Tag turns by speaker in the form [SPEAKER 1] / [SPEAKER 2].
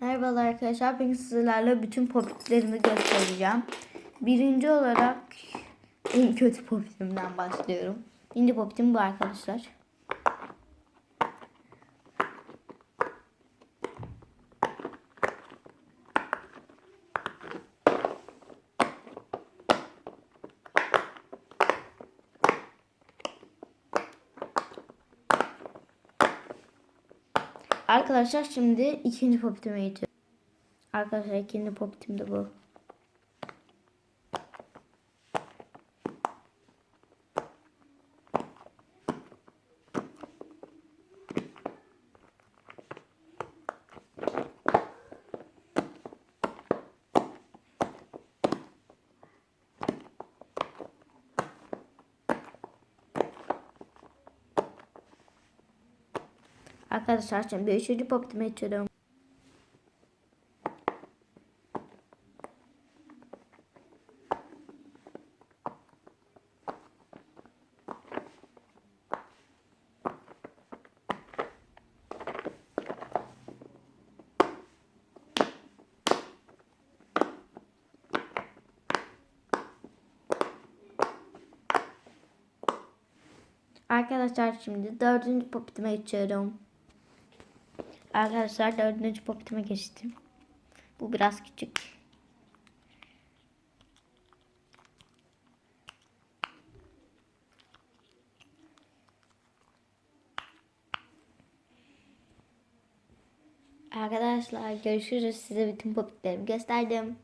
[SPEAKER 1] Merhabalar arkadaşlar. Bugün sizlerle bütün popitlerimi göstereceğim. Birinci olarak en kötü popitimden başlıyorum. Birinci popitim bu arkadaşlar. Arkadaşlar şimdi ikinci popitime geçiyorum. Arkadaşlar ikinci popitim de bu. Arkadaşlar şimdi üçüncü popitime geçiyorum. Arkadaşlar şimdi dördüncü popitime geçiyorum. Arkadaşlar dördüncü popitime geçtim. Bu biraz küçük. Arkadaşlar görüşürüz. Size bütün popitlerimi gösterdim.